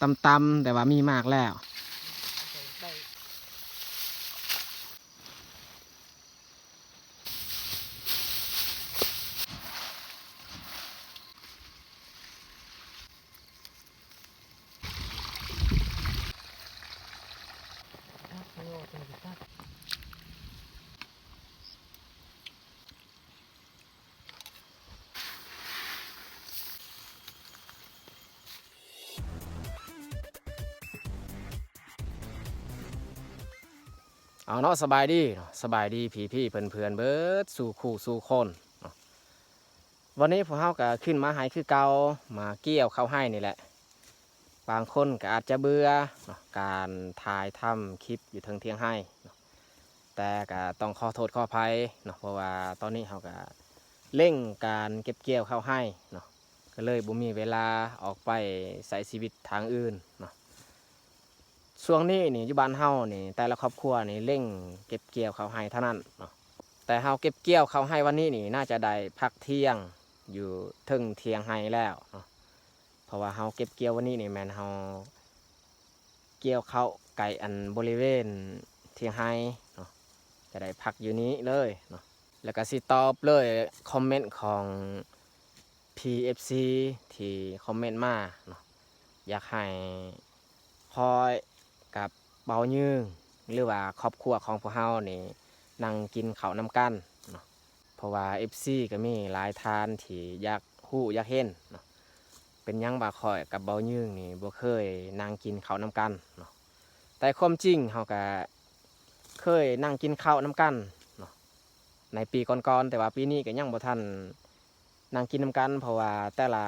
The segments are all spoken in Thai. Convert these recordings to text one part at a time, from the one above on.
ตำๆแต่ว่ามีมากแล้ว เอาเนาะสบายดีสบายดีผีพี่เพื่อนเพื่อนเบิร์ดสู่คู่สู่คนวันนี้พวกเฮาก็ขึ้นมาหายคือเกามาเกี่ยวเข้าให้นี่แหละ บางคนก็อาจจะเบื่อการถ่ายทำคลิปอยู่เทิงเที่ยงให้แต่ก็ต้องขอโทษขออภัยเนาะเพราะว่าตอนนี้เฮาก็เร่งการเก็บเกี่ยวเข้าให้เนาะก็เลยบ่มีเวลาออกไปใช้ชีวิตทางอื่นเนาะ ช่วงนี้นี่อยู่บ้านเฮานี่ แต่ละครอบครัวนี่เร่งเก็บเกี่ยวเขาวให้เท่านั้นเนาะแต่เฮาเก็บเกี่ยวเขาวให้วันนี้นี่น่าจะได้พักเที่ยงอยู่ถึงเที่ยงให้แล้วเนาะเพราะว่าเฮาเก็บเกี่ยววันนี้นี่แมนเฮาเกี่ยวเขาวไก่อันบริเวณเที่ยงให้เนาะจะได้พักอยู่นี้เลยเนาะแล้วก็สิตอบเลยคอมเมนต์ของ PFC ที่คอมเมนต์มาเนาะอยากให้คอย กับเบายืงหรือว่าครอบครัวของพวกเฮานี่นั่งกินข้าวนำกันเนาะเพราะว่า FC ก็มีหลายทานที่อยากฮู้อยากเห็นเนาะเป็นยังบาคอยกับเบายืงนี่บ่เคยนั่งกินข้าวนำกันเนาะแต่ความจริงเฮาก็เคยนั่งกินข้าวนำกันเนาะในปีก่อนๆแต่ว่าปีนี้ก็ยังบ่ทันนั่งกินนำกัน เพราะว่าแต่ละ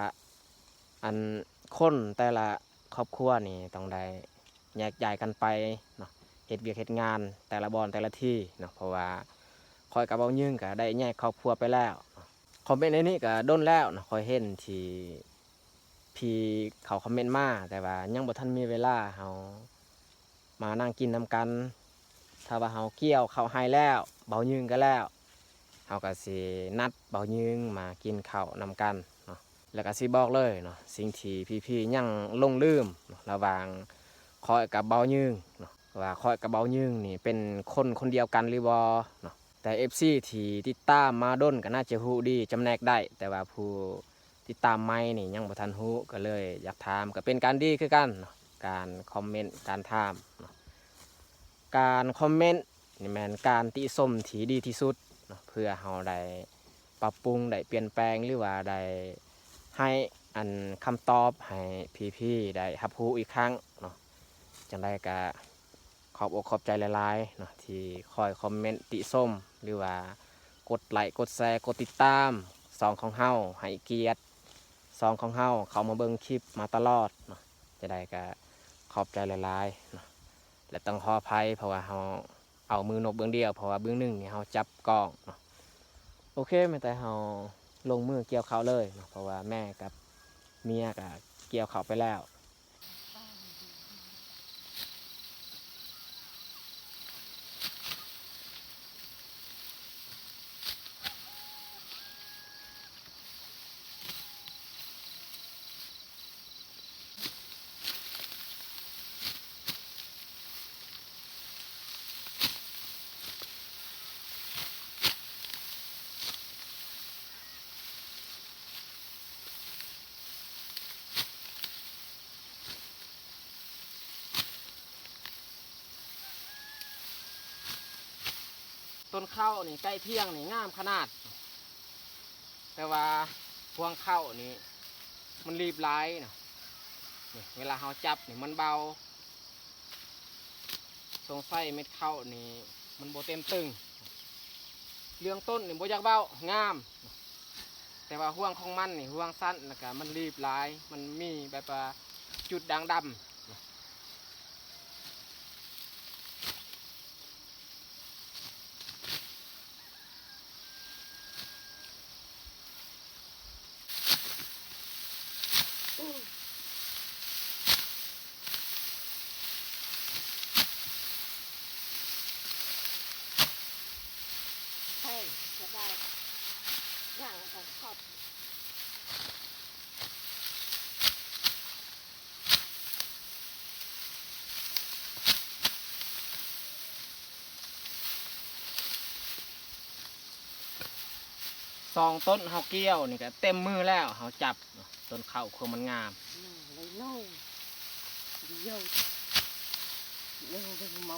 อันคนแต่ละครอบครัวนี่ต้องได้ แยกย้ายกันไปเนาะเฮ็ดเวียกเฮ็ดงานแต่ละบอนแต่ละที่เนาะเพราะว่าคอยกับเบายืงก็ได้แยกครอบครัวไปแล้วคอมเมนต์ในนี้ก็ด้นแล้วเนาะคอยเห็นที่พี่เขาคอมเมนต์มาแต่ว่ายังบ่ทันมีเวลาเฮามานั่งกินนำกัน ถ้าว่าเฮาเกี่ยวเข้าให้แล้ว เบายืงก็แล้วเฮาก็สินัดเบายืงมากินข้าวนำกันเนาะแล้วก็สิบอกเลยเนาะสิ่งที่พี่ๆยังลงลืมระหว่าง คอยกับเบายืงเนาะว่าคอยกับเบายืงนี่เป็นคนคนเดียวกันหรือบอเนาะแต่ FC ที่ติดตามมาด้นก็น่าจะฮู้ดีจำแนกได้ แต่ว่าผู้ติดตามไม่นี่ยังบ่ทันฮู้ก็เลย อยากถามก็เป็นการดีคือกันเนาะการคอมเมนต์การถามเนาะการคอมเมนต์นี่แมนการติชมที่ดีที่สุดเนาะเพื่อเฮาได้ปรับปรุงได้เปลี่ยนแปลงหรือว่าได้ให้อันคำตอบให้พี่ๆได้รับรู้อีกครั้ง จังได้ก็ขอบอกขอบใจหลายๆเนาะที่คอยคอมเมนต์ติส้มหรือว่ากดไลค์กดแชร์กดติดตามสองของเฮาให้เกียรติสองของเฮาเขามาเบิ่งคลิปมาตลอดเนาะจะได้ก็ขอบใจหลายๆเนาะและต้องขออภัยเพราะว่าเฮาเอามือนกเบื้องเดียวเพราะว่าเบื้องหนึ่งนี่เฮาจับกล้องเนาะโอเคไม่แต่เฮาลงมือเกี่ยวเขาเลยเนาะเพราะว่าแม่กับเมียก็เกี่ยวเขาไปแล้ว ต้นข้านี่ใกล้เที่ยงนี่งามขนาด แต่ว่าพวงเข้านี่มันรีบร้ายนะนี่เวลาเราจับนี่มันเบาสงไสัยเม็ดข้านี่มันโบเต็มตึงเรื่องต้นนี่โบยากเบางาม แต่ว่าห่วงของมันนี่ห่วงสั้นแล้วก็มันรีบร้าย มันมีแบบว่าจุดด่างดำ ใช่จะได้อย่างของขอบ องต้นเฮาเกี้ยวนี่ก็เต็มมือแล้วเฮาจับต้นข้าวควรมันงามเลยโน่เดียวเรื่องเป็นเมา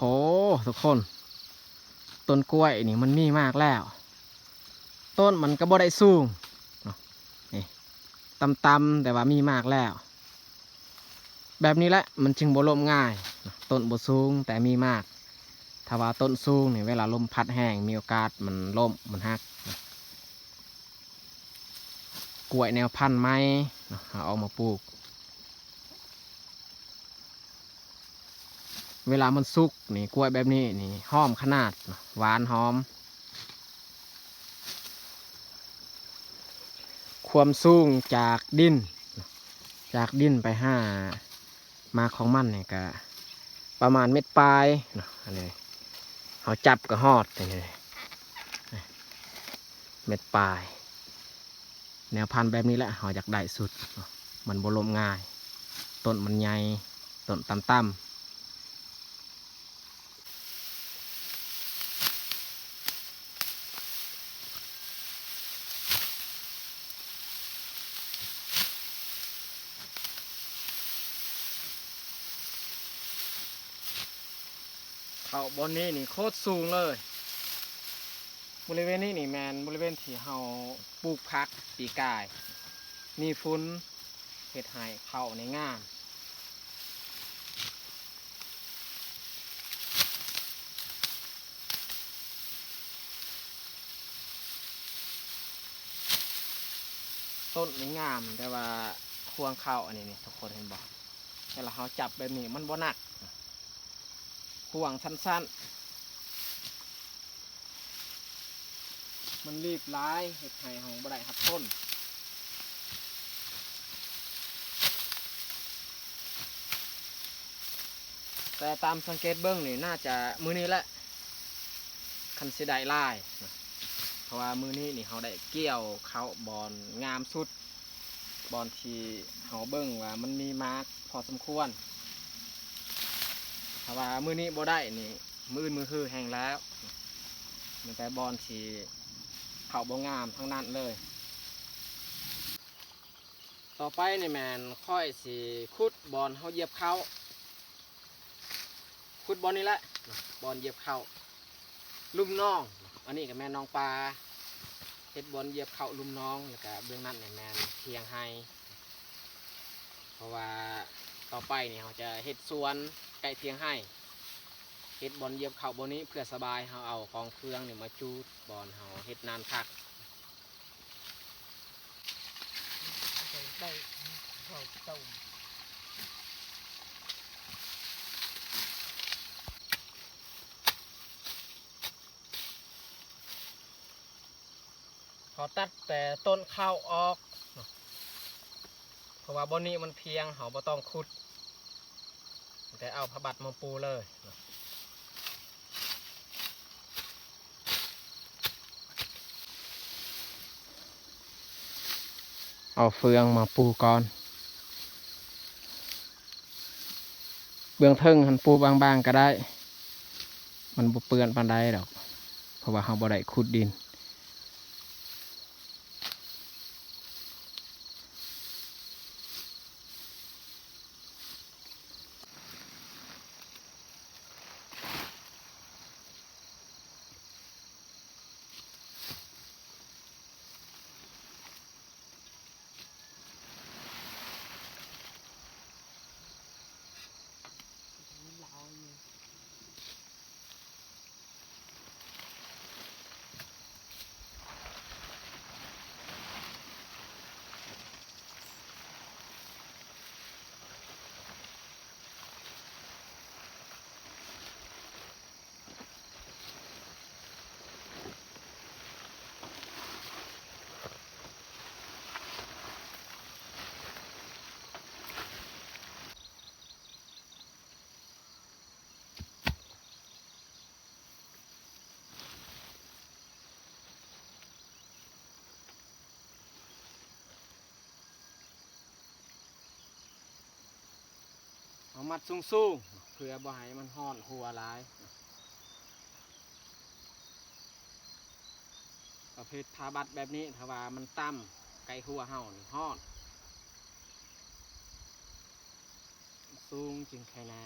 หทุกคน ต้นกล้วยนี่มันมีมากแล้ว ต้นมันก็บ่ได้สูงเนาะนี่ตำๆแต่ว่ามีมากแล้ว แบบนี้แหละมันจึงบ่ล่มง่าย ต้นบ่สูงแต่มีมาก ถ้าว่าต้นสูงนี่เวลาลมพัดแห้งมีโอกาสมันล่มมันหักกล้วยแนวพันธุ์ไม้นะเอามาปลูก เวลามันสุกนี่กล้วยแบบนี้นี่หอมขนาดหวานหอม ความสูงจากดิน จากดินไปห้ามาของมันเนี่ยก็ประมาณเม็ดปลายเนาะอันนี้เขาจับก็หอดอย่างนี้เม็ดปลาย แนวพันธุ์แบบนี้แหละเขาอยากได้สุด มันบลมง่าย ต้นมันใหญ่ต้นต่ำๆ บนนี้นี่โคตรสูงเลย บริเวณนี้นี่แมนบริเวณที่เฮาปลูกพักปีกาย มีฟุ้นเห็ดหายเขาในงามต้นนี่งามแต่ว่าควงเข้าอันนี้นี่ทุกคนเห็นบอกเวลาเขาจับแบบนี้มันบ่หนัก ห่วงสั้นๆ มันรีบร้ายเห็ดไห่ของบไดครับต้นแต่ตามสังเกตเบื้องนี่น่าจะมือนี้แหละคันสิได้ลายนะเพราะว่ามือนี้นี่เขาได้เกี่ยวเขาบอลงามสุด บอลที่เขาเบิ้องว่ามันมีมาร์กพอสมควร ถ้าว่ามือนี้บ่ได้นี่มืออื่นมือคือแห้งแล้วมันแต่บอลสีเข่าบ่งามทั้งนั้นเลย ต่อไปนี่แมนค่อยสีคุดบอลเขาเหยียบเขาคุดบอลนี่แหละบอลเหยียบเขาลุ่มน้อง อันนี้กับแมนน้องปลาเฮ็ดบอลเหยียบเขาลุ่มน้องแล้วก็เบื้องนั้นนี่แมนเทียงไฮเพราะว่า ต่อไปนี่เขาจะเฮ็ดสวนไก่เทียงให้เฮ็ดบอลเยียบเข่าบนนี้เพื่อสบายเฮาเอากองเครื่องนี่มาจูดบอลเฮาเฮ็ดนานพักได้เขาต้มเขาตัดแต่ต้นข้าวออก ราะว่าบนนี้มันเพียงเฮาบ่ต้องขุด แต่เอาพระบัตรมาปูเลยเอาเฟืองมาปูก่อนเบื้องเทิงหันปูบางๆก็ได้ มันเปื้อนปานใดดอก เพราะว่าเราบ่ได้ขุดดิน เอามัดสูงๆเพื่อบ่ให้มันห่อนหัวหลาย ประเภททาบัดแบบนี้ถ้าว่ามันต่ำไกลหัวเห่านี่ห่อนสูงจึงไข่นา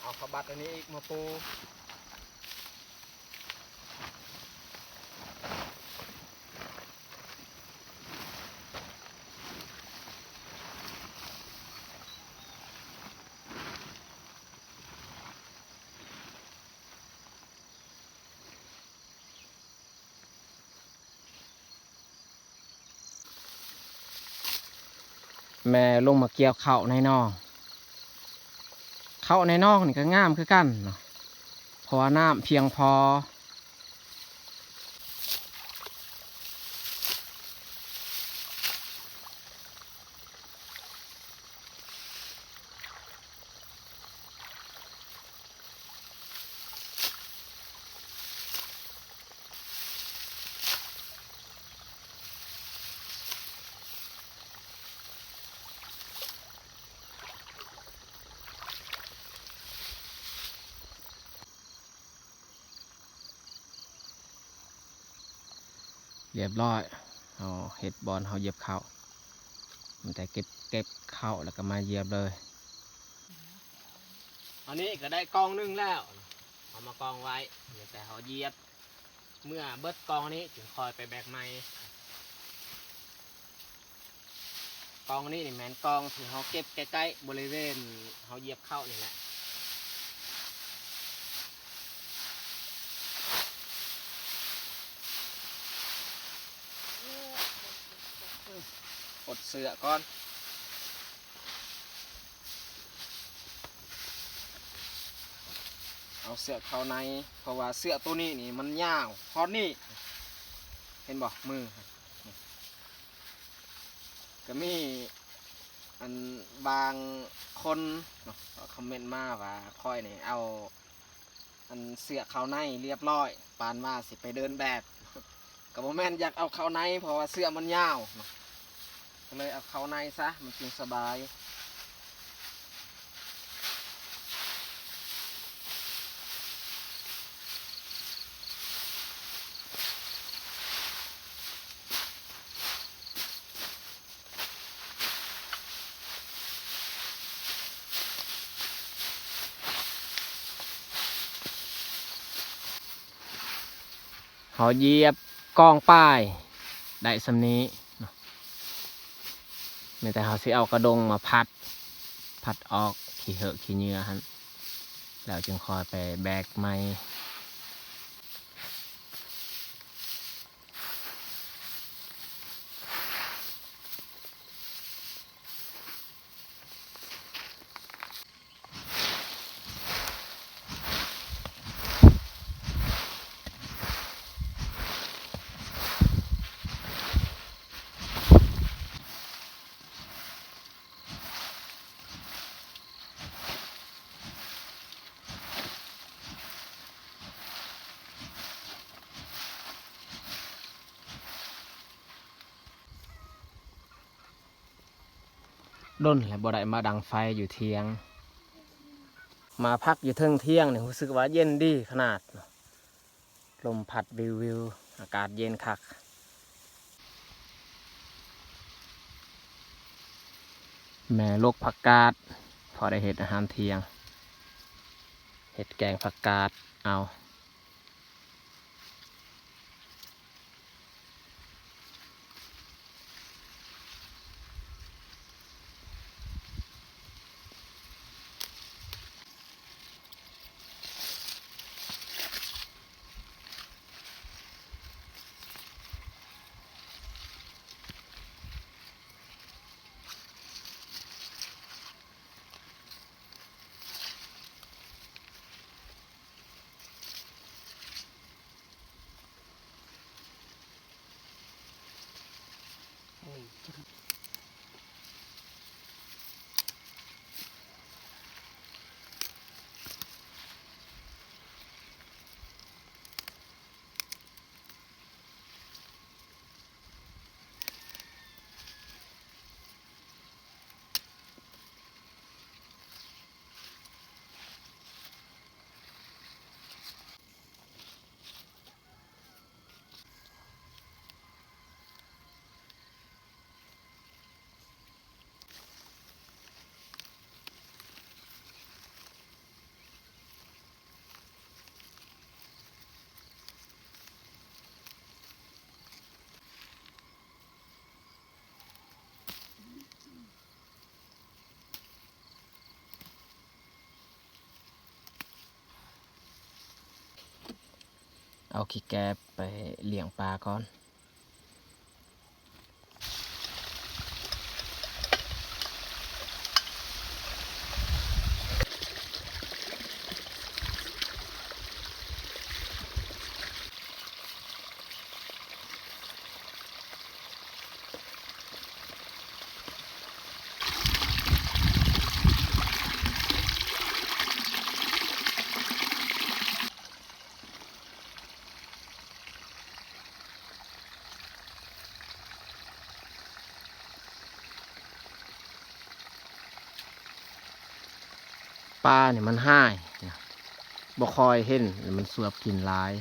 เอาขบัดอันนี้อีกมาปู แม่ลงมาเกี่ยวเข่าในนองเข่าในนองนี่ก็งามคือกันเนาะเพราะว่าน้ำเพียงพอ รียบร้อยเอาเห็ดบอลเอาเหยียบเข้ามันแต่เก็บเก็บเข้าแล้วก็มาเหยียบเลยอันนี้ก็ได้กองหนึงแล้วเอามากองไว้เดี๋ยวแต่เขาเหยียบ เมื่อเบิดกองนี้ถึงคอยไปแบกไม้กองนี้นี่แมนกองที่เขาเก็บใกล้ๆบริเวณเขาเหยียบเข้านี่แหละ กดเสือก่อนเอาเสือเข้าในเพราะว่าเสือตัวนี้นี่มันยาวพอนี่เห็นบอกมือก็มีอันบางคนคอมเมนต์มาว่าค่อยนี่เอาอันเสือเข้าในเรียบร้อย ปานว่าสิไปเดินแบบกับโมแมนอยากเอาเข้าในเพราะว่าเสื้อมันยาวเก็เลยเอาเข้าในซะ มันจึงสบาย เขาเยียบกองป้าย ได้สำนี้ มีแต่เขาสิเอากระดงมาพัด พัดออก ขี้เหอะขี้เนื้อฮะแล้วจึงคอยไปแบกไม้ ด้นและบ่ได้มาดังไฟอยู่เทียง มาพักอยู่เทิงเที่ยงเนี่ยรู้สึกว่าเย็นดีขนาด ลมพัดวิววิว อากาศเย็นคักแม่ลกผักกาด พอได้เห็ดอาหารเทียง เห็ดแกงผักกาดเอา เเอาขี้แกไปเลี้ยงปลาก่อน ลาเนี่ยมันห้ายบ่คอยเห็นมันเสวบกินหลาย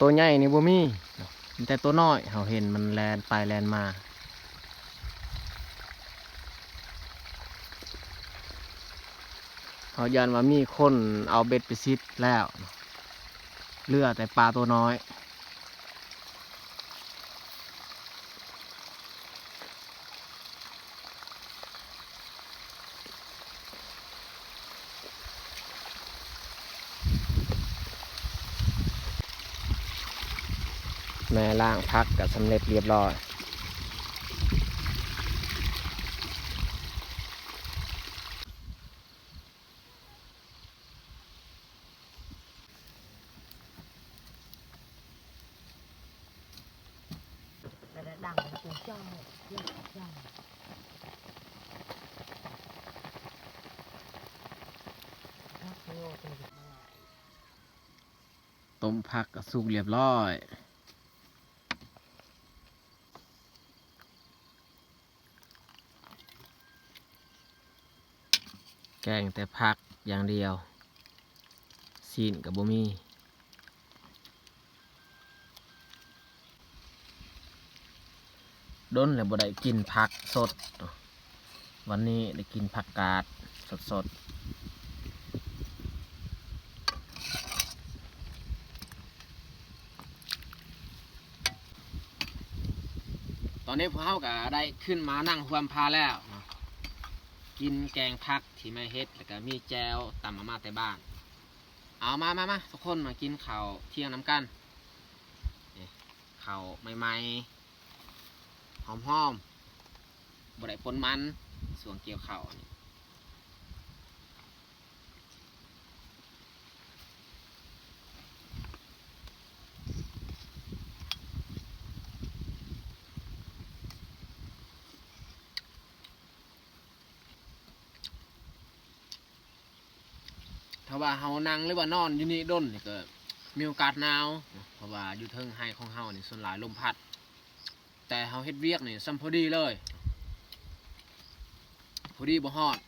ตัวใหญ่นี่บ่มีเนาะมีแต่ตัวน้อยเราเห็นมันแลนไปแลนมาเขายันว่ามีคนเอาเบ็ดไปซิดแล้วเลือแต่ปลาตัวน้อย แม่ล่างพักกับสำเร็จเรียบร้อยดังเป็นเจ้าเรับโยเป็นแบบนั้นต้มผักกับสุกเรียบร้อย งแต่ผักอย่างเดียวซีนกับบ่มีด้นเลยบ่ได้กินผักสด วันนี้ได้กินผักกาดสดสดๆตอนนี้พวกเขาก็ได้ขึ้นมานั่งหวมพาแล้ว กินแกงผักที่ไม่เฮ็ดแล้วก็มีแจวตำมามาแต่บ้าน เอามามามาทุกคนมากินข้าวเที่ยงน้ำกันนี่ข้าวใหม่ๆหอมหอมๆบดได้ปนมันส่วนเกี่ยวข่าวนี่าว่าเฮานั่งหรือว่านอนอยู่นี่ด้นนี่ก็มีโอกาสหนาวเพราะว่าอยู่เทิงไห้ของเฮานี่ส่วนหลายลมพัด แต่เฮาเฮ็ดเวียกนี่ซ้ำพอดีเลย พอดีบ่ฮอด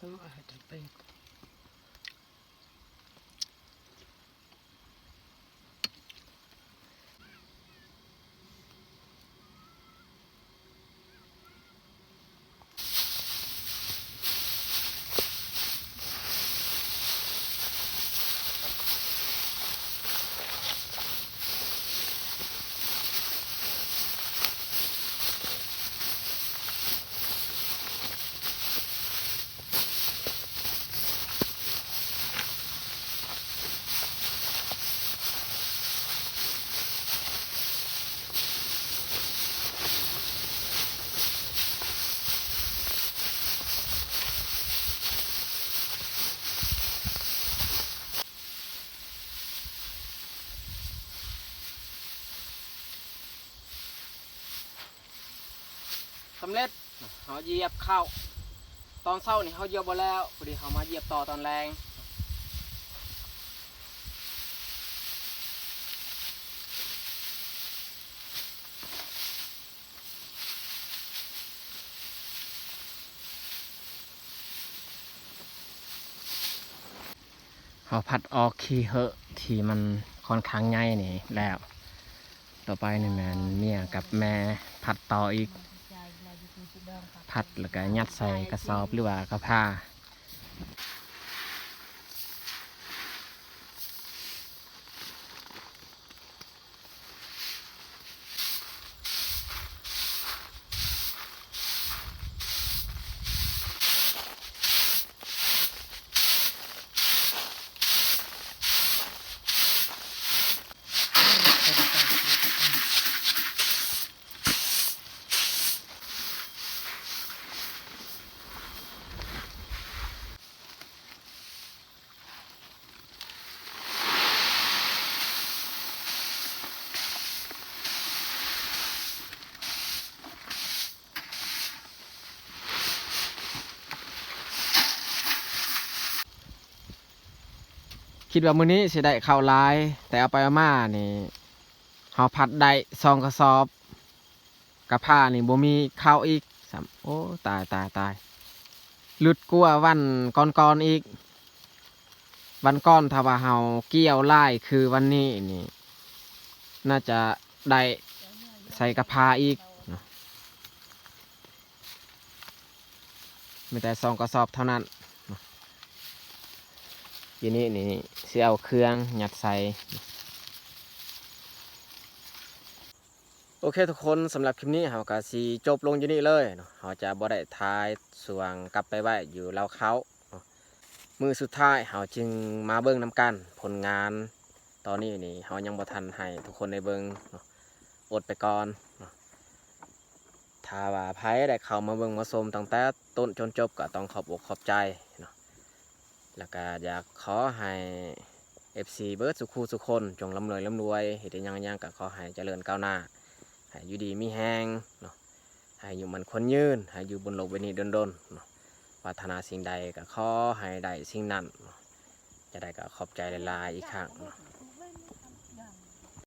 ซื้ออาำเร็จเขาเหยียบเข้า ตอนเช้านี่เขาเหยียบบ่แล้วพอดีเขามาเหยียบต่อตอนแรงเขาพัดออกขี้เหอะที่มันค่อนข้างใหญ่นี่แล้ว ต่อไปนี่แมนเมียกับแม่พัดต่ออีก พัดแล้วก็ยัดใส่กระสอบหรือว่ากระพาคิ ดว่ามื้อนี้สิได้ข้าวหลาย แต่เอาไปเอามานี่เฮาพัดได้ซองกระสอบกระผ้านี่บ่มีข้าวอีกซ้ำโอ้ตายตายตายหลุดกลัววันก่อนๆอีก วันก่อนถ้าว่าเฮาเกี่ยวไล่คือวันนี้นี่ น่าจะได้ใส่กระพาอีกมีแต่ซองกระสอบเท่านั้น ทีนี้นี่เสียเอาเครื่องหยัดใส่โอเคทุกคนสำหรับคลิปนี้เราก็สีจบลงอยู่นี่เลยเนาะเราจะบ่ได้ทายส่วงกลับไปไว้อยู่เราเขามือสุดท้ายเราจึงมาเบิ่งน้กันผลงานตอนนี้นี่เรายังบ่ทันให้ทุกคนได้เบิ่งอดไปก่อนเนาะถ้าว่าไผได้เข้ามาเบิ่งมาชมตั้งแต่ต้นจนจบก็ต้องขอบอกขอบใจเนาะ แล้วก็อยากขอให้ FC เบิร์ดสุขูสุคน จงร่ำรวยร่ำรวยเฮ็ดได้หยังยังก็ขอให้เจริญก้าวหน้าให้อยู่ดีมีแหงเนาะให้อยู่มันคนยืนให้อยู่บนโลกใบนี้ดนๆเนาะปรารถนาสิ่งใดก็ขอให้ได้สิ่งนั้นจะได้ก็ขอบใจหลายๆอีกครั้งเนาะ